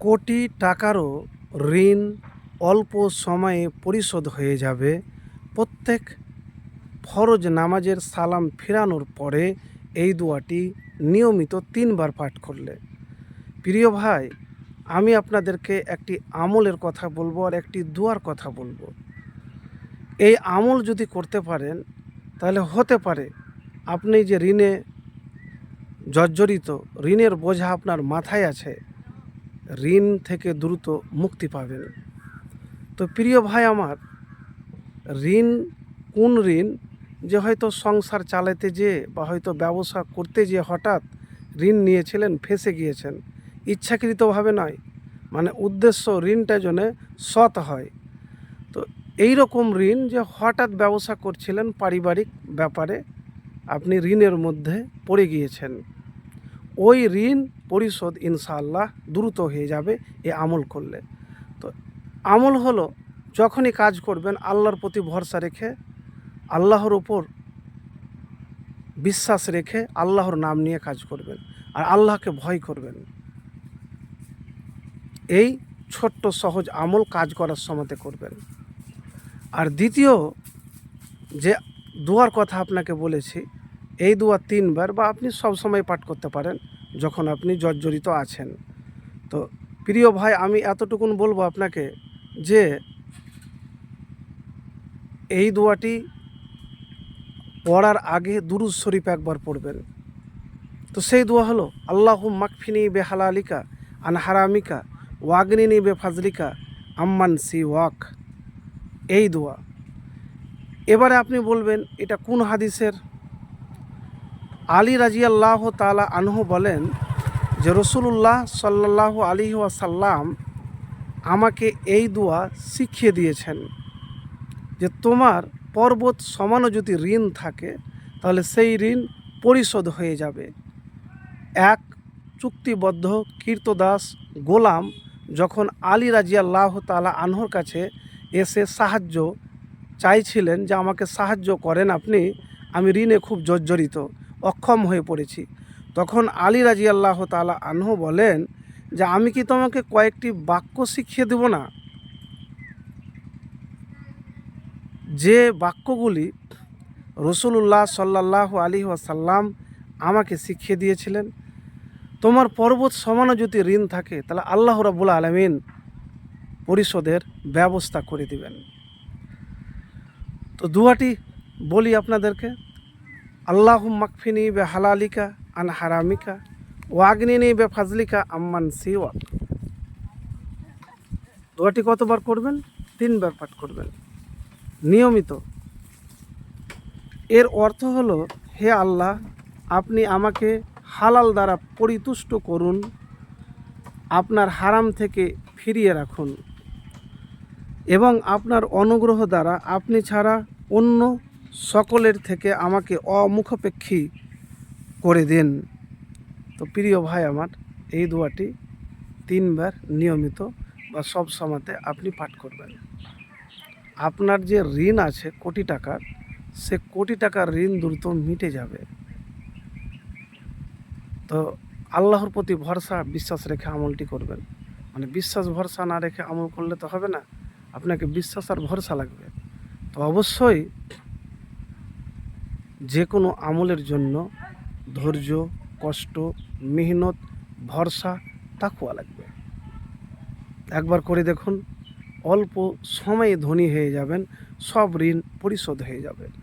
কোটি টাকারও ঋণ অল্প সময়ে পরিশোধ হয়ে যাবে। প্রত্যেক ফরজ নামাজের সালাম ফিরানোর পরে এই দোয়াটি নিয়মিত তিনবার পাঠ করলে। প্রিয় ভাই, আমি আপনাদেরকে একটি আমলের কথা বলব আর একটি দোয়ার কথা বলব। এই আমল যদি করতে পারেন, তাহলে হতে পারে আপনি যে ঋণে জর্জরিত, ঋণের বোঝা আপনার মাথায় আছে ঋণ থেকে দ্রুত মুক্তি পাবেন। তো প্রিয় ভাই আমার, ঋণ কোন ঋণ? যে হয়তো সংসার চালাতে যেয়ে বা হয়তো ব্যবসা করতে যেয়ে হঠাৎ ঋণ নিয়েছিলেন, ফেসে গিয়েছেন। ইচ্ছাকৃতভাবে নয় মানে উদ্দেশ্য ঋণটা যেন সৎ হয়। তো এই রকম ঋণ যে হঠাৎ ব্যবসা করছিলেন পারিবারিক ব্যাপারে, আপনি ঋণের মধ্যে পড়ে গিয়েছেন। ওই ঋণ পরিশোধ ইনশাআল্লাহ দ্রুত হয়ে যাবে, এ আমল করলে। তো আমল হলো যখনই কাজ করবেন, আল্লাহর প্রতি ভরসা রেখে, আল্লাহর ওপর বিশ্বাস রেখে আল্লাহর নাম নিয়ে কাজ করবেন আর আল্লাহকে ভয় করবেন। এই ছোট্ট সহজ আমল কাজ করার সময়তে করবেন। আর দ্বিতীয় যে দোয়ার কথা আপনাকে বলেছি এই দোয়া তিনবার বা আপনি সব সময় পাঠ করতে পারেন, যখন আপনি জর্জরিত আছেন। তো প্রিয় ভাই, আমি এতটুকুন বলব আপনাকে যে এই দোয়াটি পড়ার আগে দুরুজ শরীফ একবার পড়বেন। তো সেই দোয়া হলো আল্লাহ মাকফিনি বে হালালিকা আন হারামিকা ওয়াগনিনি বে ফাজলিকা আম্মান সি ওয়াক এই দোয়া। এবারে আপনি বলবেন, এটা কোন হাদিসের? আলী রাজিয়াল্লাহ তালা আনহু বলেন যে রসুল্লাহ সাল্লাহ আলী ওয়াসাল্লাম আমাকে এই দোয়া শিখিয়ে দিয়েছেন যে তোমার পর্বত সমানও যদি ঋণ থাকে, তাহলে সেই ঋণ পরিশোধ হয়ে যাবে। এক চুক্তিবদ্ধ কীর্তদাস গোলাম যখন আলী রাজিয়াল্লাহ তালা আনহর কাছে এসে সাহায্য চাইছিলেন যে আমাকে সাহায্য করেন আপনি, আমি ঋণে খুব জর্জরিত। অক্ষম হয়ে পড়েছি। তখন আলী রাজি আল্লাহ তালা আনহু বলেন যে, আমি কি তোমাকে কয়েকটি বাক্য শিখিয়ে দেব না? যে বাক্যগুলি রসুল্লাহ সাল্লাহ আলী ওয়াসাল্লাম আমাকে শিখিয়ে দিয়েছিলেন, তোমার পর্বত সমানও যদি ঋণ থাকে, তাহলে আল্লাহ রাবুল আলমিন পরিশোধের ব্যবস্থা করে দিবেন। তো দুয়াটি বলি আপনাদেরকে। আল্লাহ মাকফিনি বে হালালিকা আন হারামিকা ওয়াগনিনি বে ফাজলিকা আম্মান সিওয়া দোয়াটি কতবার করবেন? তিনবার পাঠ করবেন। নিয়মিত। এর অর্থ হলো, হে আল্লাহ, আপনি আমাকে হালাল দ্বারা পরিতুষ্ট করুন, আপনার হারাম থেকে ফিরিয়ে রাখুন এবং আপনার অনুগ্রহ দ্বারা আপনি ছাড়া অন্য সকলের থেকে আমাকে অমুখাপেক্ষী করে দিন। তো প্রিয় ভাই আমার, এই দোয়াটি তিনবার নিয়মিত বা সব সময়তে আপনি পাঠ করবেন। আপনার যে ঋণ আছে কোটি টাকার, সে কোটি টাকার ঋণ দ্রুত মিটে যাবে। তো আল্লাহর প্রতি ভরসা, বিশ্বাস রেখে আমলটি করবেন। মানে বিশ্বাস ভরসা না রেখে আমল করলে তো হবে না। আপনাকে বিশ্বাস আর ভরসা লাগবে। তো অবশ্যই যে কোনো আমলের জন্য ধৈর্য, কষ্ট, মেহনত, ভরসা তাকুয়া লাগবে। একবার করে দেখুন, অল্প সময়ে ধনী হয়ে যাবেন, সব ঋণ পরিশোধ হয়ে যাবে।